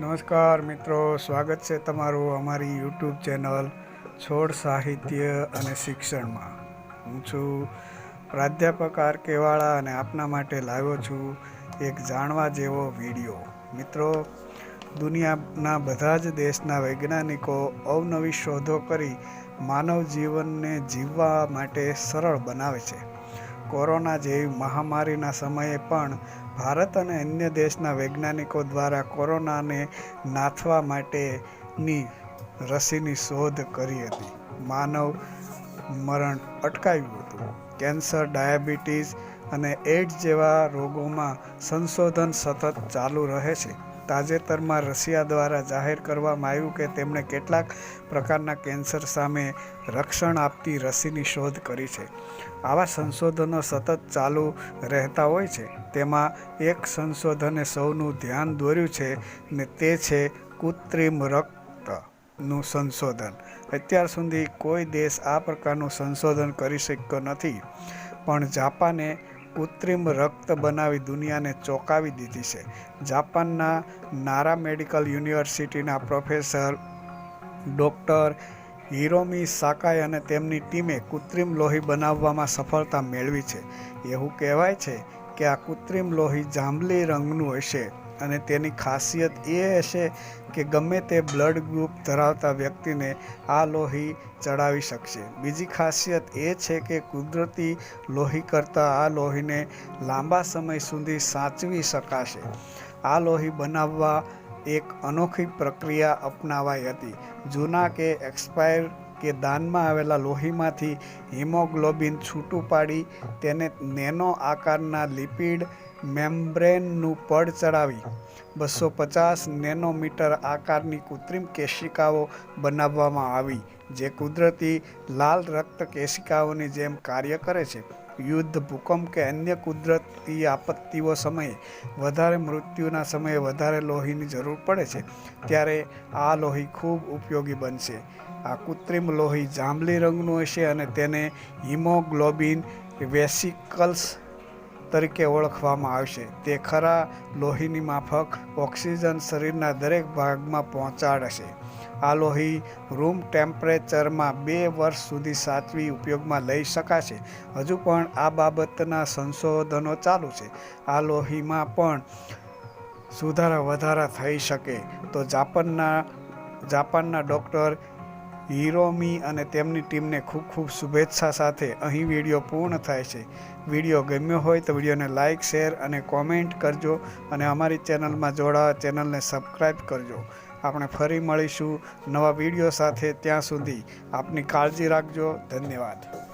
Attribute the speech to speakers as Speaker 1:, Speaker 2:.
Speaker 1: નમસ્કાર મિત્રો, સ્વાગત છે તમારું અમારી યુટ્યુબ ચેનલ છોડ સાહિત્ય અને શિક્ષણમાં. હું છું પ્રાધ્યાપક આર કેવાળા અને આપના માટે લાવ્યો છું એક જાણવા જેવો વીડિયો. મિત્રો, દુનિયાના બધા જ દેશના વૈજ્ઞાનિકો અવનવી શોધો કરી માનવ જીવનને જીવવા માટે સરળ બનાવે છે. કોરોના જેવી મહામારીના સમયે પણ ભારત અને અન્ય દેશના વૈજ્ઞાનિકો દ્વારા કોરોનાને નાથવા માટેની રસીની શોધ કરી હતી. માનવ મરણ અટકાવ્યું હતું. કેન્સર, ડાયાબિટીસ અને એડ્સ જેવા રોગોમાં સંશોધન સતત ચાલુ રહે છે. તાજેતરમાં રશિયા દ્વારા જાહેર કરવામાં આવ્યું કે તેમણે કેટલાક પ્રકારના કેન્સર સામે રક્ષણ આપતી રસીની શોધ કરી છે. આવા સંશોધનો સતત ચાલુ રહેતા હોય છે. તેમાં એક સંશોધને સૌનું ધ્યાન દોર્યું છે ને તે છે કૃત્રિમ રક્તનું સંશોધન. અત્યાર સુધી કોઈ દેશ આ પ્રકારનું સંશોધન કરી શક્યો નથી. પણ જાપાને કૃત્રિમ રક્ત બનાવી દુનિયાને ચોંકાવી દીધી છે. જાપાનના નારા મેડિકલ યુનિવર્સિટીના પ્રોફેસર ડૉક્ટર હિરોમી સાકાઈ અને તેમની ટીમે કૃત્રિમ લોહી બનાવવામાં સફળતા મેળવી છે. એવું કહેવાય છે કે આ કૃત્રિમ લોહી જાંબલી રંગનું હશે. અને તેની ખાસિયત એ હશે કે ગમે તે બ્લડ ગ્રુપ ધરાવતા વ્યક્તિને આ લોહી ચડાવી શકશે. બીજી ખાસિયત એ છે કે કુદરતી લોહી કરતાં આ લોહીને લાંબા સમય સુધી સાચવી શકાશે. આ લોહી બનાવવા એક અનોખી પ્રક્રિયા અપનાવાઈ હતી. જૂના કે એક્સપાયર કે દાનમાં આવેલા લોહીમાંથી હિમોગ્લોબિન છૂટું પાડી તેને નેનો આકારના લિપિડ મેમ્બ્રેનનું પડ ચડાવી. બસો પચાસ નેનોમીટર આકારની કૃત્રિમ કેશિકાઓ બનાવવામાં આવી, જે કુદરતી લાલ રક્ત કેશિકાઓની જેમ કાર્ય કરે છે. યુદ્ધ, ભૂકંપ કે અન્ય કુદરતી આપત્તિઓ સમયે વધારે મૃત્યુના સમયે વધારે લોહીની જરૂર પડે છે, ત્યારે આ લોહી ખૂબ ઉપયોગી બનશે. આ કૃત્રિમ લોહી જાંબલી રંગનું હશે અને તેને હિમોગ્લોબિન વેસિકલ્સ તરીકે ઓળખવામાં આવશે. તે ખરા લોહીની માફક ઓક્સિજન શરીરના દરેક ભાગમાં પહોંચાડશે. આ લોહી રૂમ ટેમ્પરેચરમાં બે વર્ષ સુધી સાચવી ઉપયોગમાં લઈ શકાશે. હજુ પણ આ બાબતના સંશોધનો ચાલુ છે. આ લોહીમાં પણ સુધારા વધારા થઈ શકે. તો જાપાનના જાપાનના ડૉક્ટર હિરોમી અને તેમની ટીમને ખૂબ ખૂબ શુભેચ્છા સાથે અહીં વીડિયો પૂર્ણ થાય છે. વીડિયો ગમ્યો હોય તો વિડીયોને લાઇક શેર અને કોમેન્ટ કરજો અને અમારી ચેનલમાં જોડાવા ચેનલને સબસ્ક્રાઈબ કરજો. આપણે ફરી મળીશું નવા વીડિયો સાથે ત્યાં સુધી આપની કાળજી રાખજો. ધન્યવાદ.